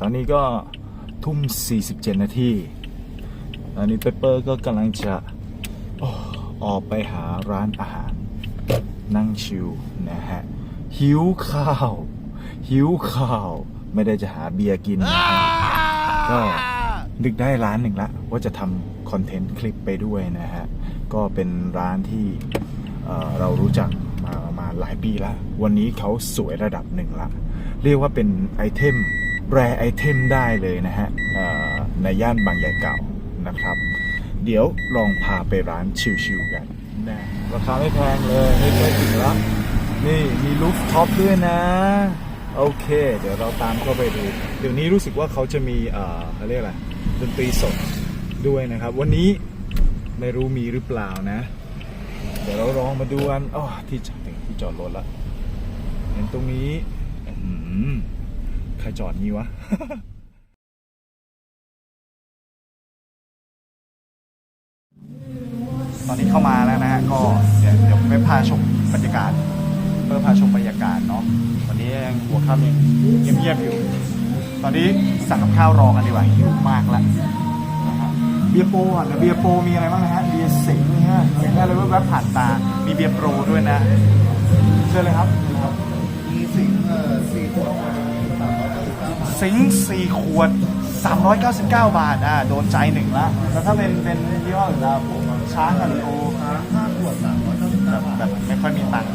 ตอนนี้ก็ทุ่ม 47 นาทีตอนนี้เปเปอร์ก็กำลังจะออกไปหาร้านอาหาร นั่งชิลนะฮะ หิวข้าว หิวข้าว ไม่ได้จะหาเบียร์กินนะฮะก็นึกได้ร้านหนึ่งละ ว่าจะทำคอนเทนต์คลิปไปด้วยนะฮะ ก็เป็นร้านที่เเรารู้จักมาประมาณหลายปีละ วันนี้เขาสวยระดับหนึ่งละ เรียกว่าเป็นไอเทม แรไอเทมได้เลยนะฮะในย่านบางใหญ่เก่านะครับ เดี๋ยวลองพาไปร้านชิวๆกันนะราคาไม่แพงเลยไม่ใกล้ถึงละนี่มีลูฟท็อปด้วยนะ โอเค เดี๋ยวเราตามเข้าไปดู เดี๋ยวนี้รู้สึกว่าเขาจะมีเอ่อเขาเรียกอะไรดนตรีสดด้วยนะครับ วันนี้ไม่รู้มีหรือเปล่านะ เดี๋ยวเราลองมาดูกันอ๋อที่จอดถึงที่จอดรถละเห็นตรงนี้อื้อหือ ใครจอดงี้วะตอนนี้เข้ามาแล้วนะฮะก็เดี๋ยวเดี๋ยวไปพาชมบรรยากาศเพื่อพาชมบรรยากาศเนาะวันนี้ยังหัวค่ำยังเงียบๆอยู่ ตอนนี้สั่งกับข้าวรอกันดีกว่าหิวมากแล้วนะฮะเบียร์โปรอะเดี๋ยวเบียร์โปรมีอะไรบ้างนะฮะเบียร์สิงห์นะฮะเห็นอะไรแวบๆผ่านตา มีเบียร์โปรด้วยนะเชิญเลยครับเชิญเลยครับมีสิงห์เอ่อสี่ขวด สิบเก้าบาทสิงห์สี่ขวด 399 บาทอะโดนใจหนึ่งละแล้วถ้าเป็นเป็นยี่ห้ออื่นละผมช้างกับลีโอค้างห้าขวดสามร้อยเก้าสิบแบเก้าบบาทแบบไม่ค่อยมีตังค์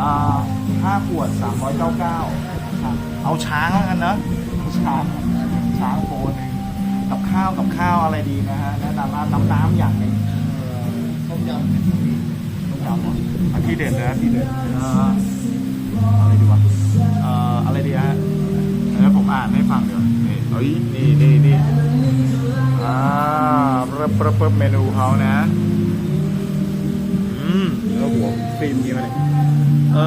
อ่าห้าขวดสามร้อยเก้าเก้าเอาช้างแล้วกันนะเอาช้างช้างโปรหนึ่งกับข้าวกับข้าวอะไรดีนะฮะแนะนำว่าน้ำน้ำอย่างหนึ่งเอ่อต้มยำเป็นสีต้มยำอันที่เด่นนะที่เด่นเอ่ออะไรดีวะเอ่ออะไรดีฮะ เดี๋ยวผมอ่านให้ฟังเดี๋ยวนี่เฮ้ยนี่นี่นี่อ่าเริ่มเริ่มเมนูเขานะ อืมแล้วหัวครีมนี้มาเลยเอ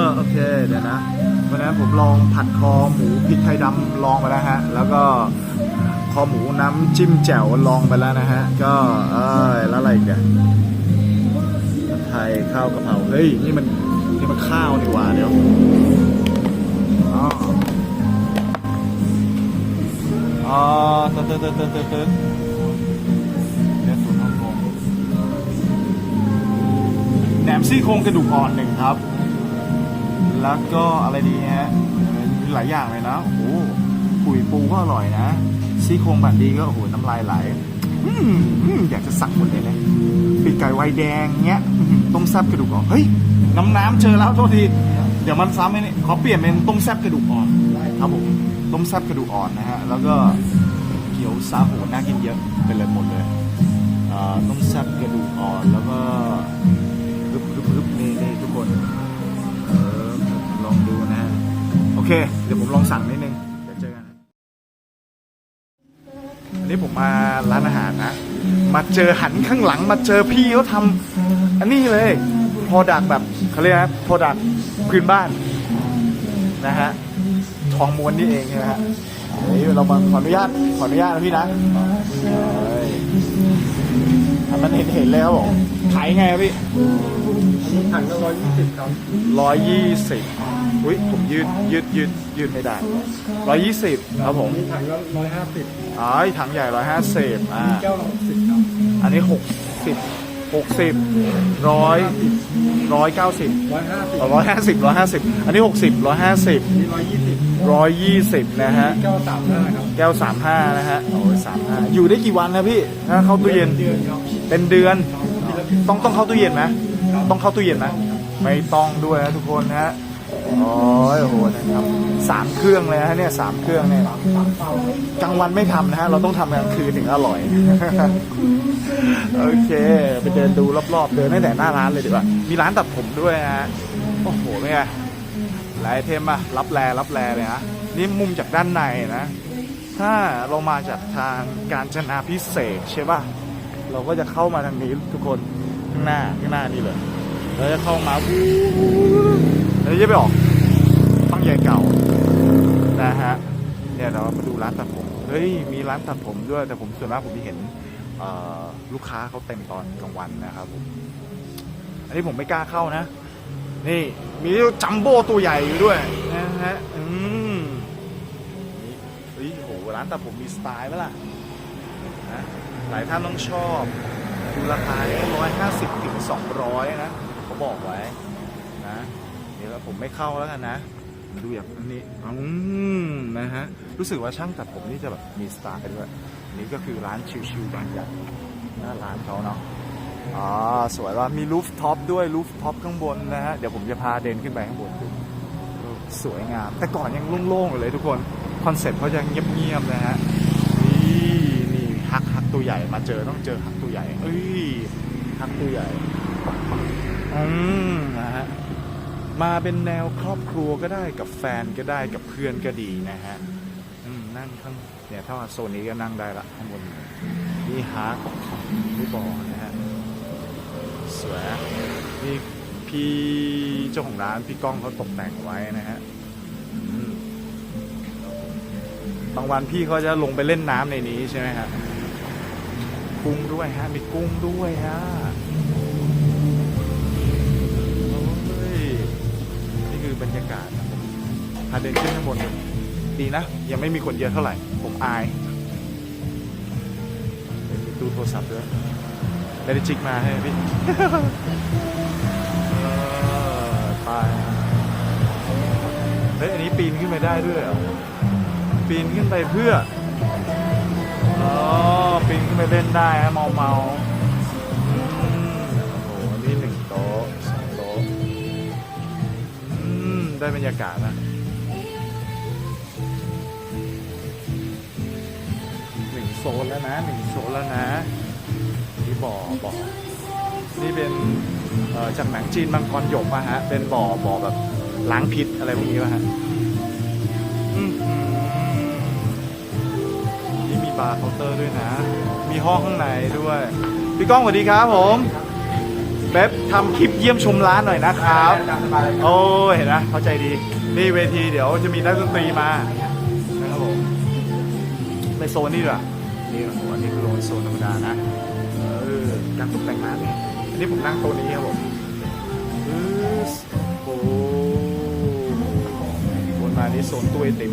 อ โอเค เดี๋ยวนะวันนั้นผมลองผัดคอหมูพริกไทยดำลองไปแล้วฮะ แล้วก็คอหมูน้ำจิ้มแจ่วลองไปแล้วนะฮะ ก็เออแล้วอะไรอีกเนี่ยไทยข้าวกะเพราเฮ้ย นี่มันนี่มันข้าวนี่หว่าเดี๋ยว อ๋อติร์ดติร์ดติร์ดติร์ดติร์ดเดี๋ยสูตรฮ่องกงแหนมซี่โครงกระดูกอ่อนหนึ่งครับ แล้วก็อะไรดีฮะมีหลายอย่างเลยนะ โอ้โหปุ๋ยปูก็อร่อยนะ ซี่โครงบันดีก็โอ้โหน้ำลายไหลอืมอยากจะสั่งหมดเลยนะปีกไก่ไวแดงเงี้ยต้มแซ่บกระดูกอ่อน เฮ้ย น้ำน้ำเจอแล้วโทษที เดี๋ยวมันซ้ำไอ้นี่ขอเปลี่ยนเป็นต้มแซ่บกระดูกอ่อนครับผม ต้มแซ่บกระดูกอ่อนนะฮะ แล้วก็เกี๊ยวซาโหน่ากินเยอะเป็นเลยหมดเลยต้มแซ่บกระดูกอ่อนแล้วก็รึบรึบรึบนี่นี่ทุกคนเออลองดูนะฮะ โอเค เดี๋ยวผมลองสั่งนิดนึง เดี๋ยวเจอกันอันนี้ผมมาร้านอาหารนะ มาเจอหันข้างหลังมาเจอพี่เขาทำอันนี้เลยพอดักแบบเขาเรียกนะพอดักพื้นบ้านนะฮะ ทองม้วนนี่เองนะฮะนี่เรามาขออนุญาตขออนุญาตนะพี่นะเฮ้ยทำมันเห็นเห็นเลยครับผมขายไงครับพี่ถังละร้อยยี่สิบครับร้อยยี่สิบอุ้ยผมยืดยืดยืดยืดไม่ได้ร้อยยี่สิบครับผมมีถังละร้อยห้าสิบอ๋อถังใหญ่ร้อยห้าสิบอ่าแก้วละหกสิบครับอันนี้หกสิบ หกสิบร้อยร้อยเก้าสิบร้อยห้าสิบร้อยห้าสิบร้อยห้าสิบอันนี้หกสิบร้อยห้าสิบมีร้อยยี่สิบร้อยยี่สิบนะฮะแก้วสามห้าครับแก้วสามห้านะฮะโอ้ยสามห้าอยู่ได้กี่วันนะพี่ถ้าเข้าตู้เย็นเดือนครับเป็นเดือนต้องต้องเข้าตู้เย็นไหมต้องเข้าตู้เย็นไหมไม่ต้องด้วยนะทุกคนนะฮะ โอ้ยโอ้โหนะครับสามเครื่องเลยนะเนี่ยสามเครื่องเนี่ยกลางวันไม่ทำนะฮะเราต้องทำกลางคืนถึงอร่อย โอเค ไปเดินดูรอบๆ เดินตั้งแต่หน้าร้านเลยดีกว่า มีร้านตัดผมด้วยฮะโอ้โหเป็นไงหลายเทมอะรับแลรับแลเลยนะนี่มุมจากด้านในนะ ถ้าเรามาจากทางการจนาพิเศษใช่ป่ะเราก็จะเข้ามาทางนี้ทุกคนข้างหน้าข้างหน้านี่เลยเราจะเข้ามาวู้ แล้วจะไปออกฟังใหญ่เก่านะฮะเนี่ยเรามาดูร้านตัดผมเฮ้ยมีร้านตัดผมด้วยแต่ผมส่วนมากผมจะเห็นลูกค้าเขาเต็มตอนกลางวันนะครับผมอันนี้ผมไม่กล้าเข้านะ นี่มีจัมโบ้ตัวใหญ่อยู่ด้วยนะฮะอืมนี่เฮ้ยโหร้านตัดผมมีสไตล์ไหมล่ะนะหลายท่านต้องชอบดูราคาร้อยห้าสิบถึงสองร้อยนะเขาบอกไว้ ยวผมไม่เข้าแล้วกันนะ ดูอย่างอันนี้อืมนะฮะ รู้สึกว่าช่างตัดผมนี่จะแบบมีสไตล์ด้วยนนี้ก็คือร้านชิวๆบางอย่างหน้าร้านเขาเนาะอ๋อสวยว่ามีรูฟท็อปด้วยรูฟท็อปข้างบนนะฮะ เดี๋ยวผมจะพาเดินขึ้นไปข้างบนดูสวยงาม แต่ก่อนยังโล่งๆอยู่เลยทุกคน คอนเซ็ปต์เขาจะเงียบๆนะฮะ นี่นี่ฮักฮักตัวใหญ่มาเจอต้องเจอฮักตัวใหญ่ เอ้ยฮักตัวใหญ่อืมนะฮะ มาเป็นแนวครอบครัวก็ได้กับแฟนก็ได้กับเพื่อนก็ดีนะฮะนั่งข้างเนี่ยถ้าโซนนี้ก็นั่งได้ละข้างบนนี่ฮาร์กนี่บอนะฮะสวยนี่พี่เจ้าของร้านพี่ก้องเขาตกแต่งไว้นะฮะบางวันพี่เขาจะลงไปเล่นน้ำในนี้ใช่ไหมฮะกุ้งด้วยฮะมีกุ้งด้วยฮะ พาเดินขึ้นข้างบนดีนะ ยังไม่มีคนเยอะเท่าไหร่ ผมอายมีตู้โทรศัพท์ด้วยไม่ได้จิกมาให้พี่ตายเฮ้ยอันนี้ปีนขึ้นไปได้ด้วยเหรอปีนขึ้นไปเพื่ออ๋อปีนขึ้นไปเล่นได้ฮะเมาเมาอืมโอ้โหนี่หนึ่งโต๊ะสองโต๊ะได้บรรยากาศนะ โซนแล้วนะหนึ่งโซนแล้วนะนี่บ่อบ่อนี่เป็นจากหนังจีนมังกรหยกอะฮะ เป็นบ่อบ่อแบบล้างพิษอะไรพวกนี้ป่ะฮะนี่มีบาร์เคาน์เตอร์ด้วยนะ มีห้องข้างในด้วย พี่ก้องสวัสดีครับผมเบ๊บทำคลิปเยี่ยมชมร้านหน่อยนะครับ โอ้ยเห็นนะเข้าใจดี นี่เวทีเดี๋ยวจะมีนักดนตรีมานะครับผมในโซนนี่ด้วย นี่โอ้โหอันนี้คือโซนธรรมดานะเออการตกแต่งร้านนี่อันนี้ผมนั่งโต๊ะนี้ครับผมโอ้โหบนมานี่โซนตู้ไอติม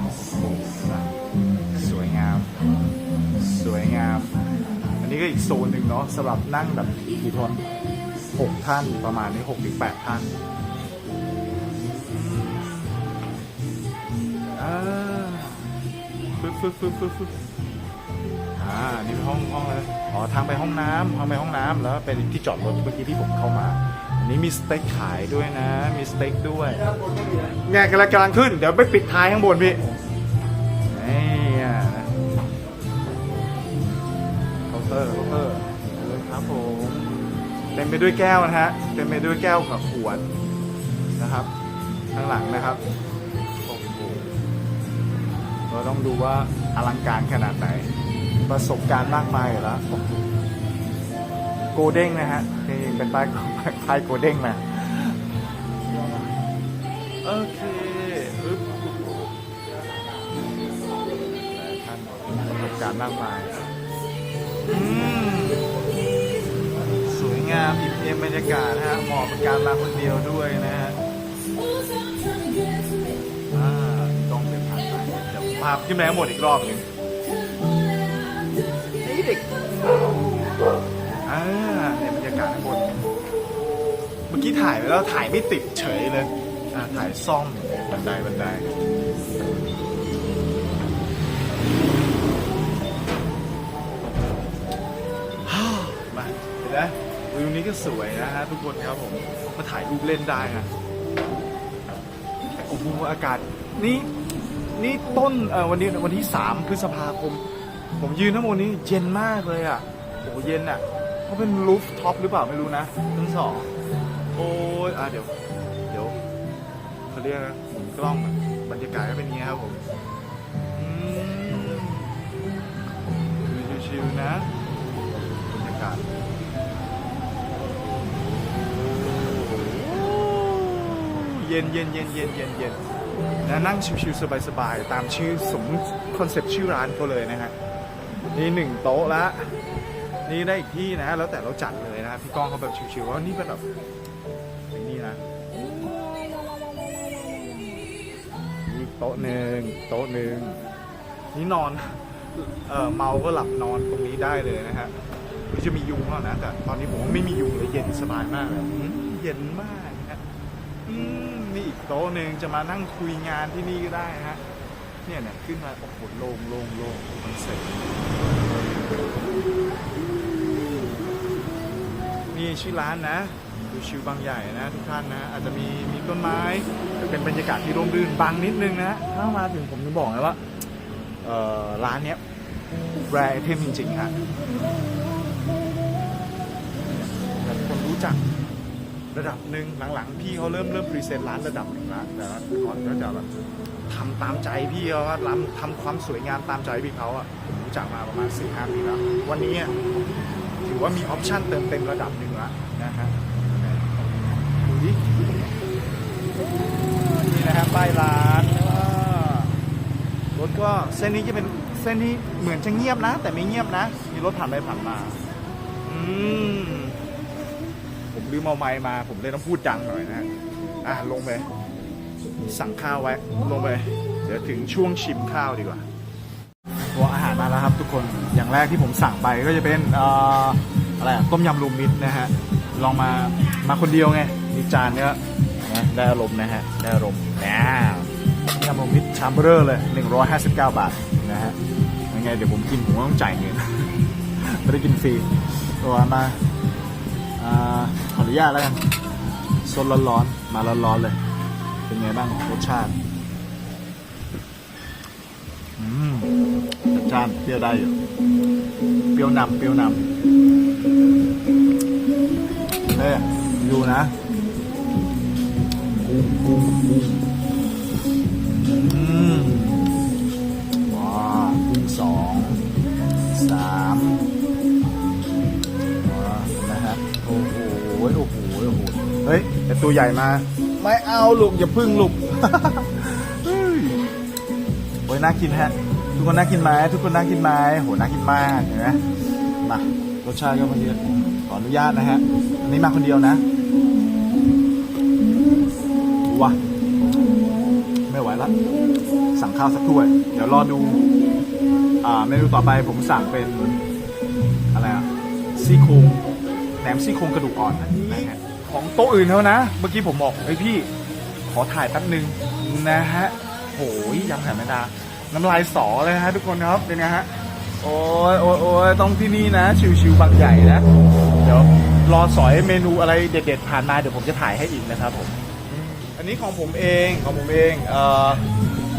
โอ้โหสวยงาม สวยงาม อันนี้ก็อีกโซนหนึ่งเนาะสำหรับนั่งแบบกี่คนหกท่านประมาณนี้หกถึงแปดท่านอ่า ฟึบฟึบฟึบฟึบฟึบอ่า นี่เป็นห้องห้องเลยอ๋อ ทางไปห้องน้ำทางไปห้องน้ำแล้วเป็นที่จอดรถเมื่อกี้ที่ผมเข้ามา อันนี้มีสเต็กขายด้วยนะ มีสเต็กด้วยเนี่ยกำลังกำลังขึ้น เดี๋ยวไปปิดท้ายข้างบนพี่นี่เคาน์เตอร์เคาน์เตอร์เลยครับผมเต็มไปด้วยแก้วนะฮะ เต็มไปด้วยแก้วกับขวดนะครับ ข้างหลังนะครับ เราต้องดูว่าอลังการขนาดไหน ประสบการณ์มากมายแล้วโกเด้งนะฮะนี่เป็นป้ายป้ายโกเด้งนะโอเคอึ๊บท่านประสบการณ์มากมายสวยงามอิ่มเอมบรรยากาศนะฮะเหมาะกับการมาคนเดียวด้วยนะ พาขึ้นไปข้างบนอีกรอบหนึ่งไอ้เด็กอ่าเนี่ยบรรยากาศข้างบน เมื่อกี้ถ่ายไปแล้วถ่ายไม่ติดเฉยเลยอ่าถ่ายซ่อมบันไดบันไดมาเห็นไหมวิวนี้ก็สวยนะฮะทุกคนครับผมมาถ่ายรูปเล่นได้ฮะโอ้โหอากาศนี่ นี่ต้นเอ่อวันนี้วันที่สามพฤษภาคม ผมยืนทั้งหมดนี้เย็นมากเลยอะโอ้โหเย็นอะเขาเป็นรูฟท็อปหรือเปล่าไม่รู้นะทั้งสองโอ้ยอะเดี๋ยว เดี๋ยวเขาเรียกนะหมุนกล้องอะบรรยากาศก็เป็นอย่างนี้ครับผมอืมชิวๆนะบรรยากาศ เย็นเย็นเย็นเย็นเย็นเย็น นะนั่งชิวๆสบายๆตามชื่อสมคอนเซ็ปต์ชื่อร้านเขาเลยนะฮะนี่หนึ่งโต๊ะละนี่ได้อีกที่นะ แล้วแต่เราจัดเลยนะพี่ก้องเขาแบบชิวๆว่านี่เป็นแบบเป็นนี่นะนี่โต๊ะหนึ่งโต๊ะหนึ่งนี่นอนเออเมาก็หลับนอนตรงนี้ได้เลยนะฮะหรือจะมียุงเปล่านะแต่ตอนนี้ผมไม่มียุงเลยเย็นสบายมากเลยเย็นมากนะฮะ อืมนี่อีกโต๊ะหนึ่งจะมานั่งคุยงานที่นี่ก็ได้ฮะเนี่ยเนี่ยขึ้นมาโอ้โหโล่งโล่งโล่งคอนเซ็ปต์นี่ชื่อร้านนะดูชิวบางใหญ่นะทุกท่านนะ อาจจะมีมีต้นไม้เป็นบรรยากาศที่ร่มรื่นบางนิดนึงนะถ้ามาถึงผมจะบอกเลยว่าเอ่อร้านเนี้ยแรไอเทมจริงๆฮะแต่คนรู้จัก ระดับหนึ่งหลังๆ พี่เขาเริ่มเริ่มพรีเซนต์ร้านระดับหนึ่งแล้วแต่ว่าก่อนก็จะแบบทำตามใจพี่เขาว่าร้านทำความสวยงามตามใจพี่เขาอะผมรู้จักมาประมาณสี่ห้าปีแล้ว วันนี้อะถือว่ามีออปชั่นเติมเต็มระดับหนึ่งแล้วนะฮะดูดินี่นะฮะป้ายร้านรถก็เส้นนี้จะเป็นเส้นที่เหมือนจะเงียบนะ แต่ไม่เงียบนะ มีรถผ่านไปผ่านมา อืม ผมลืมเอาไม้มา ผมเลยต้องพูดดังหน่อยนะอะลงไป สั่งข้าวไว้ ลงไป เดี๋ยวถึงช่วงชิมข้าวดีกว่าตัวอาหารมาแล้วครับทุกคนอย่างแรกที่ผมสั่งไปก็จะเป็นเอ่ออะไรอะต้มยำรวมมิตรนะฮะลองมามาคนเดียวไงมีจานเนี้ยนะได้อารมณ์นะฮะได้อารมณ์แล้วต้มยำรวมมิตรชามเบอร์เลย 159 บาทนะฮะยังไงเดี๋ยวผมกินผมก็ต้องจ่ายเงิน ไม่ได้กินฟรีตัวมา อ่าขออนุญาตแล้วกันสดร้อนๆมาร้อนๆเลย เป็นไงบ้างรสชาติอืมจัดจ้านเปรี้ยวได้อยู่เปรี้ยวนำเปรี้ยวนำเฮ้ยดูนะกุ้งกุ้งกุ้งอืมว้าวกุ้งสองสาม ฮ้ยแต่ตัวใหญ่มา ไม่เอาลูกอย่าพึ่งลูกเฮ้ยโอ้ยน่ากินฮะ ทุกคนน่ากินไหมทุกคนน่ากินไหมโหน่ากินมากเห็นไหมมารสชาติก็พอดีขออนุญาตนะฮะ อันนี้มาคนเดียวนะว้าไม่ไหวละสั่งข้าวสักถ้วย เดี๋ยวรอดู อ่าเมนูต่อไปผมสั่งเป็น อะไรอะซี่โครงแหนมซี่โครงกระดูกอ่อนนะฮะ ของโต๊ะอื่นเขานะ เมื่อกี้ผมบอกเฮ้ยพี่ ขอถ่ายแป๊บนึงนะฮะโหยยำแผ่นแมดา น้ำลายสอเลยนะฮะทุกคนครับเป็นไงฮะโอ้ยโอ้ยโอ้ยต้องที่นี่นะ ชิวๆบางใหญ่นะ เดี๋ยวรอสอยเมนูอะไรเด็ดๆผ่านมาเดี๋ยวผมจะถ่ายให้อีกนะครับผม อันนี้ของผมเองของผมเองเอ่อ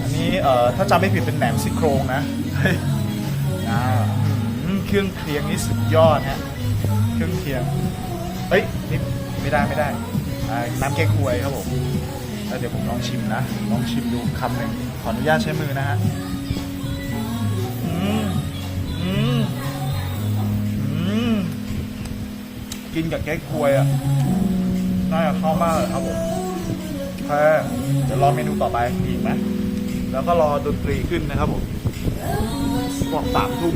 อันนี้เอ่อถ้าจำไม่ผิดเป็นแหนมซี่โครงนะเฮ้ยอ่าเครื่องเคียงนี่สุดยอดฮะ เครื่องเคียง เฮ้ยนี่ ไม่ได้ไม่ได้อ่าน้ำแกงควยครับผมแล้วเดี๋ยวผมลองชิมนะลองชิมดูคำหนึ่งขออนุญาตใช้มือนะฮะอืมอืมอืมกินกับแก้ควยอะน่าจะเข้ามากเลยครับผมแค่เดี๋ยวรอเมนูต่อไปมีอีกไหมแล้วก็รอดนตรีขึ้นนะครับผมบอกสามทุ่ม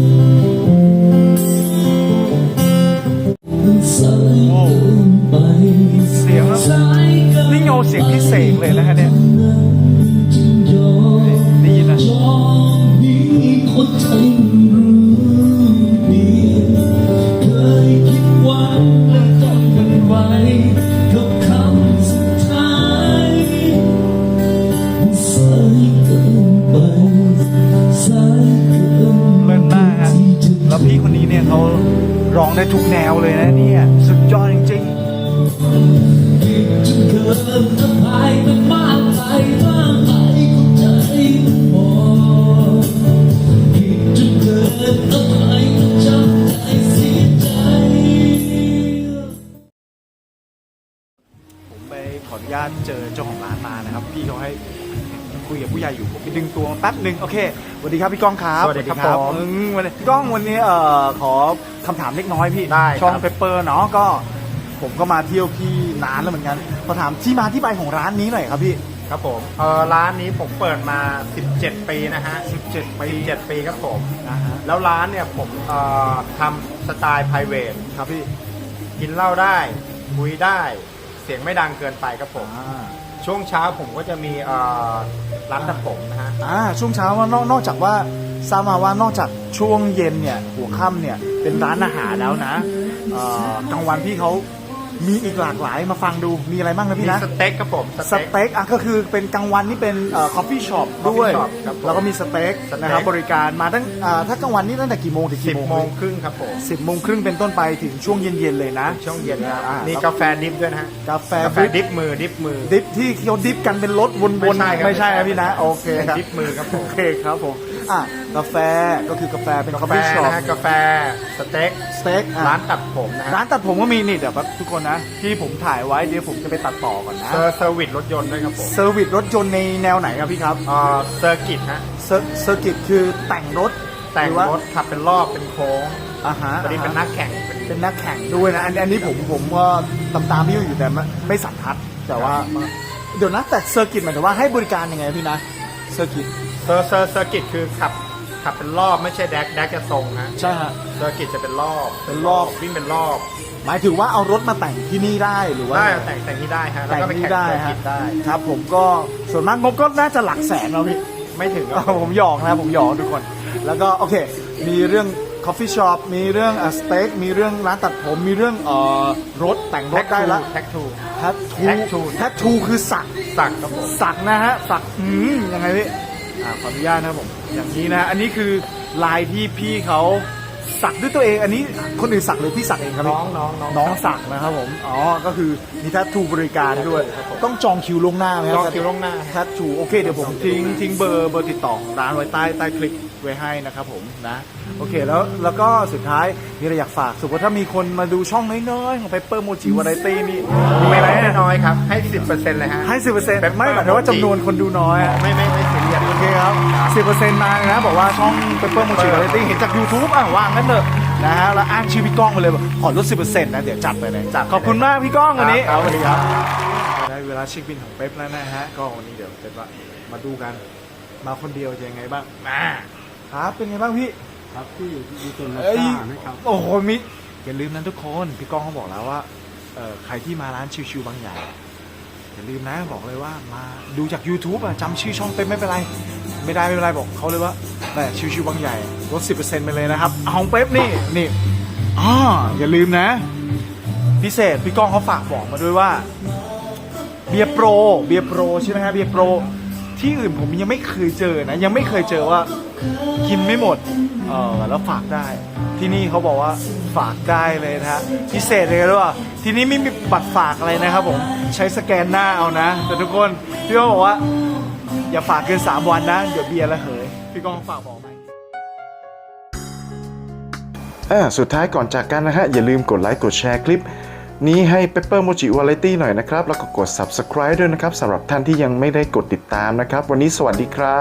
สวัสดีครับพี่ก้องครับสวัสดีครับผมอืมวันนี้พี่ก้องวันนี้เอ่อขอคำถามเล็กน้อยพี่ได้ครับช่องเปเปอร์เนาะก็ ผมก็มาเที่ยวพี่นานแล้วเหมือนกันขอถามที่มาที่ไปของร้านนี้หน่อยครับพี่ ครับผมเออร้านนี้ผมเปิดมา 17 ปีนะฮะ17 ปี7ปีครับผม นะฮะแล้วร้านเนี่ยผมเอ่อทำสไตล์ p r i v a t ครับพี่กินเหล้าได้คุยได้ เสียงไม่ดังเกินไปครับผม อ่า ช่วงเช้าผมก็จะมีเอ่อร้านตัดผมนะฮะ อ่าช่วงเช้าว่านอกนอกจากว่าทราบมาว่านอกจากช่วงเย็นเนี่ยหัวค่ำเนี่ยเป็นร้านอาหารแล้วนะเอ่อกลางวันพี่เขา มีอีกหลากหลายมาฟังดูมีอะไรบ้างนะมีพี่นะสเต็กครับผมสเต็กอะก็คือเป็นกลางวันนี่เป็นเอ่อคอฟฟี่ช็อป Coffee ด้วย shop ครับผมแล้วก็มีสเต็กสเต็ก นะครับบริการมาตั้งอ่าถ้ากลางวันนี่ตั้งแต่กี่โมงถึงสิกี่บโมงโมงครึ่งครับผมสิบโมงครึ่งเป็นต้นไปถึงช่วงเย็นๆเลยนะ ช่วงเย็นนะครับอ่ามีมีกาแฟดิฟด้วยนะฮะกาแฟ กาแฟดริปดิฟมือดิฟมือ ดิฟที่เขาดิฟกันเป็นรถวนๆไม่ใช่ครับไม่ใช่นะพี่นะโอเคครับดิฟมือครับผม โอเคครับผม อะกาแฟก็คือกาแฟเป็นกาคอฟแฟฟี่ช็อปนะฮะกาแฟสเต็กสเต็กอะร้านตัดผมนะฮะร้านตัดผมก็มีนี่เดี๋ยวครับทุกคนนะ ที่ผมถ่ายไว้เดี๋ยวผมจะไปตัดต่อก่อนนะเซอร์เซอร์วิสรถยนต์ด้วยครับผมเซอร์วิสรถยนต์ในแนวไหนครับพี่ครับ เอ่อเซอร์กิตฮะเซอร์เซอร์กิตคือแต่งรถแต่งหอว่ารถขับเป็นรอบเป็นโค้งอ่าฮะวันนี้เป็นนักแข่งเป็นเป็นนักแข่งด้วยนะ อันอันนี้ผมผมก็ตามตามๆพี่อยู่แต่ไม่ไม่สันทัดแต่ว่าเดี๋ยวนะแต่เซอร์กิตหมายถึงว่าให้บริการยังไงพี่นะเซอร์กิต เซอร์เซอร์เซอร์กิตคือขับขับเป็นรอบไม่ใช่แดกแดกจะตรงฮะใช่ฮะ เซอร์กิตจะเป็นรอบเป็นรอบ วิ่งเป็นรอบหมายถึงว่าเอารถมาแต่งที่นี่ได้หรือว่า ได้แต่งแต่งที่ได้ฮะแล้วแต่งก็ไปที่แข่งได้เซอร์ฮะกิตได้ ครับ ผมก็ส่วนมากงบก็น่าจะหลักแสนแล้วพี่ ไม่ถึงครับผมหยอกนะผมหยอกทุกคน แล้วก็โอเค มีเรื่อง coffee shop มีเรื่องสเต็กมีเรื่องร้านตัดผมมีเรื่องเอ่อรถแต่งรถได้ละแท็กทู แท็ททู Tattoo แท็ททูคือสัก สักครับผม สักนะฮะ สักอืมยังไงพี่ อ่าขออนุญาตนะครับผมอย่างนี้นะอันนี้คือลายที่พี่เขาสักด้วยตัวเองอันนี้คนอื่นสักหรือพี่สักเองครับพี่น้องน้องน้องน้องสักนะครับผมอ๋อก็คือมีแท็ททูบริการด้วยครับผมต้องจองคิวล่วงหน้าไหมครับลองคิวล่วงหน้าแทททูโอเคเดี๋ยวผมทิ้งทิ้งเบอร์เบอร์ติดต่อของร้านไว้ใต้ใต้คลิป ไว้ให้นะครับผมนะโอเคแล้วแล้วก็สุดท้ายมีอะไรอยากฝากสมมติถ้ามีคนมาดูช่องน้อยๆ ของ Pepper Mochi Variety นี่มีไม่อะไรไม่ให้น้อยครับ ให้สิบเปอร์เซ็นต์เลยฮะให้สิบเปอร์เซ็นต์ Pepper ไม่หมายถึงว่าจำนวนคนดูน้อยอะไม่ไม่ไม่ซีเรียสโอเคครับสิบเปอร์เซ็นต์มาเลยนะบอกว่าช่อง Pepper Mochi Variety เห็นจาก YouTube อะวางกันเถอะนะฮะแล้วอ้างชื่อพี่ก้องไปเลยบอกขอลดสิบเปอร์เซ็นต์นะเดี๋ยวจัดไปเลยจัดขอบคุณมากพี่ก้องวันนี้ครับสวัสดีครับได้เวลาเช็คบินของเป๊ปแล้วนะฮะก็วันนี้เดี๋ยวเป๊ปว่ามาดูกันมาคนเดียวจะยังไงบ้างมา ครับเป็นไงบ้างพี่ ครับที่อยู่ที่ส่วนราเอ้ยคานะครับ โอ้โหมิอย่าลืมนะทุกคนพี่ก้องเขาบอกแล้วว่าเอ่อใครที่มาร้านชิวๆบางใหญ่อย่าลืมนะบอกเลยว่ามาดูจาก YouTube อะจำชื่อช่องเป๊ปไม่เป็นไร ไม่ได้ไม่เป็นไรบอกเขาเลยว่าแต่ชิวๆบางใหญ่ลด 10%ไปเลยนะครับเอาของเป๊ปนี่นี่อ่าอย่าลืมนะ พิเศษพี่ก้องเขาฝากบอกมาด้วยว่าเบียร์โปรเบียร์โปรใช่ไหมฮะเบียร์โปรที่อื่นผมยังไม่เคยเจอนะ ยังไม่เคยเจอว่า กินไม่หมดเออแล้วฝากได้ ที่นี่เขาบอกว่าฝากได้เลยนะฮะพิเศษเลยหรือเปล่าที่นี่ไม่มีบัตรฝากอะไรนะครับผมใช้สแกนหน้าเอานะ แต่ทุกคนพี่ก้องบอกว่า อย่าฝากเกิน3วันนะเดี๋ยวเบียร์ระเหยพี่ก้องฝากบอกไหมอ่าสุดท้ายก่อนจากกันนะฮะ อย่าลืมกดไลค์กดแชร์คลิปนี้ให้ Pepper Mochi Variety หน่อยนะครับ แล้วก็กด Subscribe ด้วยนะครับสำหรับท่านที่ยังไม่ได้กดติดตามนะครับ วันนี้สวัสดีครับ